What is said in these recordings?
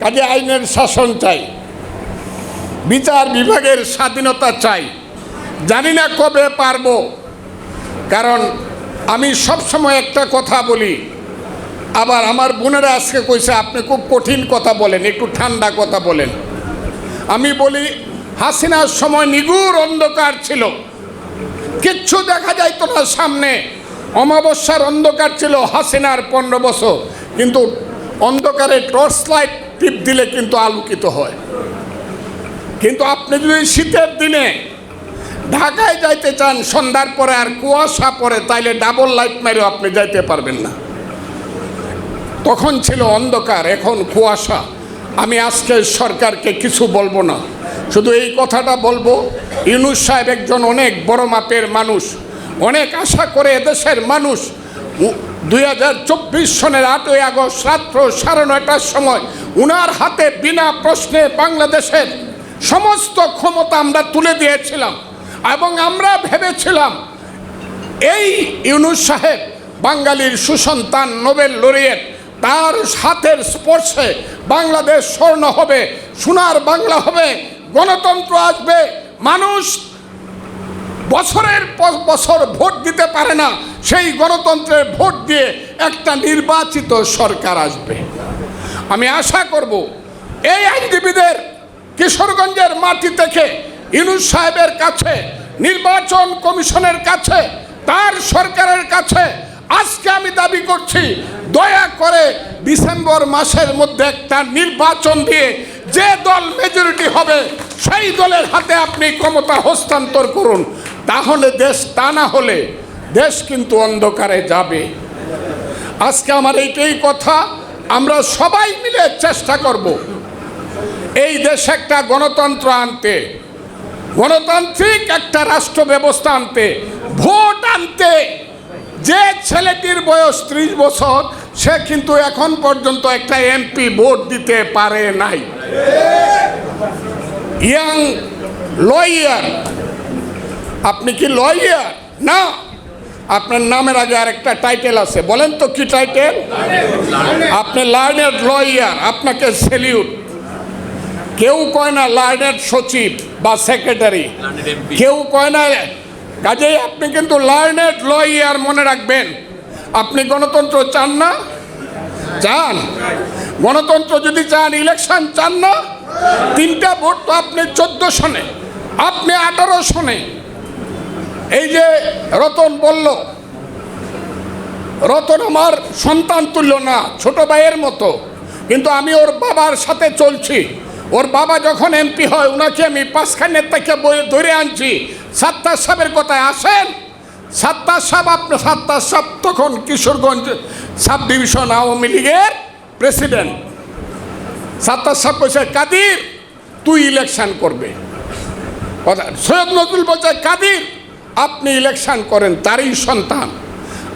কাজে আইনের শাসন চাই। বিচার বিভাগের স্বাধীনতা চাই। জানি না কবে পারব। কারণ আমি সবসময় একটা কথা বলি। আবার আমার বোনেরা আজকে কইছে, আপনি খুব কঠিন কথা বলেন, একটু ঠান্ডা কথা বলেন। আমি বলি, হাসিনার সময় নিগুড় অন্ধকার ছিল। কিচ্ছু দেখা যাইতো না সামনে। অমাবস্যার অন্ধকার ছিল হাসিনার পনেরো বছর। কিন্তু অন্ধকারে টর্চ লাইট টিপ দিলে কিন্তু আলোকিত হয়। কিন্তু আপনি যদি শীতের দিনে ঢাকায় যাইতে চান, সন্ধ্যার পরে আর কুয়াশা পরে তাইলে ডাবল লাইট মেরেও আপনি যাইতে পারবেন না। তখন ছিল অন্ধকার, এখন কুয়াশা। আমি আজকে সরকারকে কিছু বলব না। শুধু এই কথাটা বলব, ইউনুস সাহেব একজন অনেক বড় মাপের মানুষ, অনেক আশা করে এদেশের মানুষ দুই হাজার চব্বিশ সনের আটই আগস্ট রাত্র সাড়ে নয়টার সময় উনার হাতে বিনা প্রশ্নে বাংলাদেশের সমস্ত ক্ষমতা আমরা তুলে দিয়েছিলাম এবং আমরা ভেবেছিলাম এই ইউনুস সাহেব বাঙালির সুসন্তান নোবেল লরিয়েট, তার হাতের স্পর্শে বাংলাদেশ স্বর্ণ হবে, সোনার বাংলা হবে, গণতন্ত্র আসবে, মানুষ বছরের পর বছর ভোট দিতে পারে না, সেই গণতন্ত্রের ভোট দিয়ে একটা নির্বাচিত সরকার আসবে। আমি আশা করব এই আইনজীবীদের কিশোরগঞ্জের মাটি থেকে ইনুস সাহেবের কাছে, নির্বাচন কমিশনের কাছে, তার সরকারের কাছে আজকে আমি দাবি করছি, দয়া করে ডিসেম্বর মাসের মধ্যে একটা নির্বাচন দিয়ে যে দল মেজরিটি হবে, সেই দলের হাতে আপনি ক্ষমতা হস্তান্তর করুন। তাহলে দেশ তা না হলে দেশ কিন্তু অন্ধকারে যাবে। আজকে আমার এইটাই কথা। আমরা সবাই মিলে চেষ্টা করব। এই দেশে একটা গণতন্ত্র আনতে, গণতান্ত্রিক একটা রাষ্ট্র ব্যবস্থা আনতে, ভোট আনতে। যে ছেলেটির বয়স ত্রিশ বছর, সে কিন্তু এখন পর্যন্ত একটা এমপি ভোট দিতে পারে নাই। ইয়াং লয়ার, আপনি কি লয়ার? না। আপনার নামের আগে আরেকটা টাইটেল আছে। বলেন তো কি টাইটেল আপনি লার্নেড লয়ার আপনাকে সেলিউট কেউ কয় না লার্নেড সচিব বা সেক্রেটারি কেউ কয় না কাজেই আপনি কিন্তু লার্নেড লয়ার মনে রাখবেন। আপনি গণতন্ত্র চান না? চান। গণতন্ত্র যদি চান ইলেকশন চান না? তিনটা ভোট তো আপনি চোদ্দ সনে। আপনি আঠারো সনে। এই যে রতন বলল, রতন আমার সন্তান তুল্য না, ছোট ভাইয়ের মতো। কিন্তু আমি ওর বাবার সাথে চলছি। ওর বাবা যখন এমপি হয় ওনাকে আমি পাঁচখানের থেকে ধরে আনছি। সাত্তার সাহেবের কথায় আসেন? সাত্তার সাহেব আপনার সাত্তার সাহেব তখন কিশোরগঞ্জ সাব ডিভিশন আওয়ামী লীগের প্রেসিডেন্ট। সাত্তার সাহেব বলছে, কাদির, তুই ইলেকশন করবে। কথা সৈয়দ নজরুল বলছে, কাদির আপনি ইলেকশন করেন, তারই সন্তান।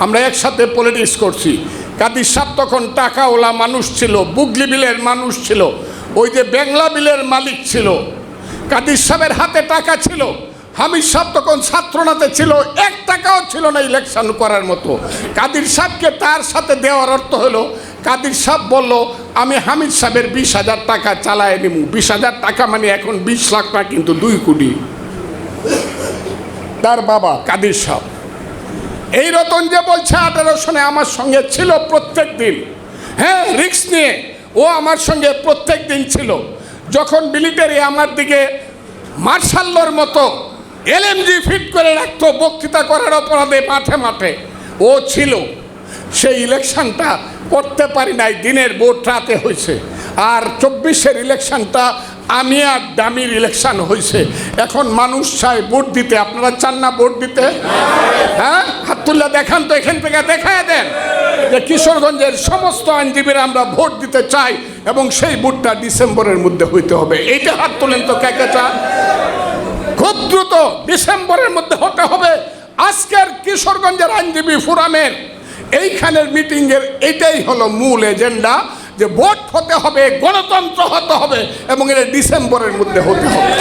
আমরা একসাথে পলিটিক্স করছি। কাদির সাহেব তখন টাকাওয়ালা মানুষ ছিল, বুগলি বিলের মানুষ ছিল, ওই যে বেংলা বিলের মালিক ছিল। কাদির সাহেবের হাতে টাকা ছিল, হামিদ সাহেব তখন ছাত্রনাতে ছিল, এক টাকাও ছিল না ইলেকশন করার মতো। কাদির সাহেবকে তার সাথে দেওয়ার অর্থ হলো, কাদির সাহেব বলল, আমি হামিদ সাহেবের বিশ হাজার টাকা চালায় নিমু। বিশ হাজার টাকা মানে এখন বিশ লাখ না, কিন্তু দুই কোটি। তার বাবা। কাদির সাহ। এই রতন যে বলছে আঠারো সনে আমার সঙ্গে ছিল প্রত্যেক দিন। হ্যাঁ রিক্স নিয়ে ও আমার সঙ্গে প্রত্যেক দিন ছিল। যখন মিলিটারি আমার দিকে মার্শাল্লোর মতো এলএমজি ফিট করে রাখতো, বক্তৃতা করার অপরাধে মাঠে মাঠে ও ছিল। সেই ইলেকশনটা করতে পারি নাই, দিনের ভোট রাতে হয়েছে। আর চব্বিশের ইলেকশনটা আমি আর দামির ইলেকশন হয়েছে এখন মানুষ চায় ভোট দিতে। আপনারা চান না ভোট দিতে? হ্যাঁ? হাত তুল্লা দেখান তো, এখান থেকে দেখায় দেন। যে কিশোরগঞ্জের সমস্ত আইনজীবীরা আমরা ভোট দিতে চাই এবং সেই ভোটটা ডিসেম্বরের মধ্যে হইতে হবে। এইটা হাত তোলেন তো কে কে চান? খুব দ্রুত ডিসেম্বরের মধ্যে হতে হবে। আজকের কিশোরগঞ্জের আইনজীবী ফোরামের এইখানের মিটিংয়ের এটাই হলো মূল এজেন্ডা। যে ভোট হতে হবে গণতন্ত্র হতে হবে এবং এটা ডিসেম্বরের মধ্যে হতে হবে।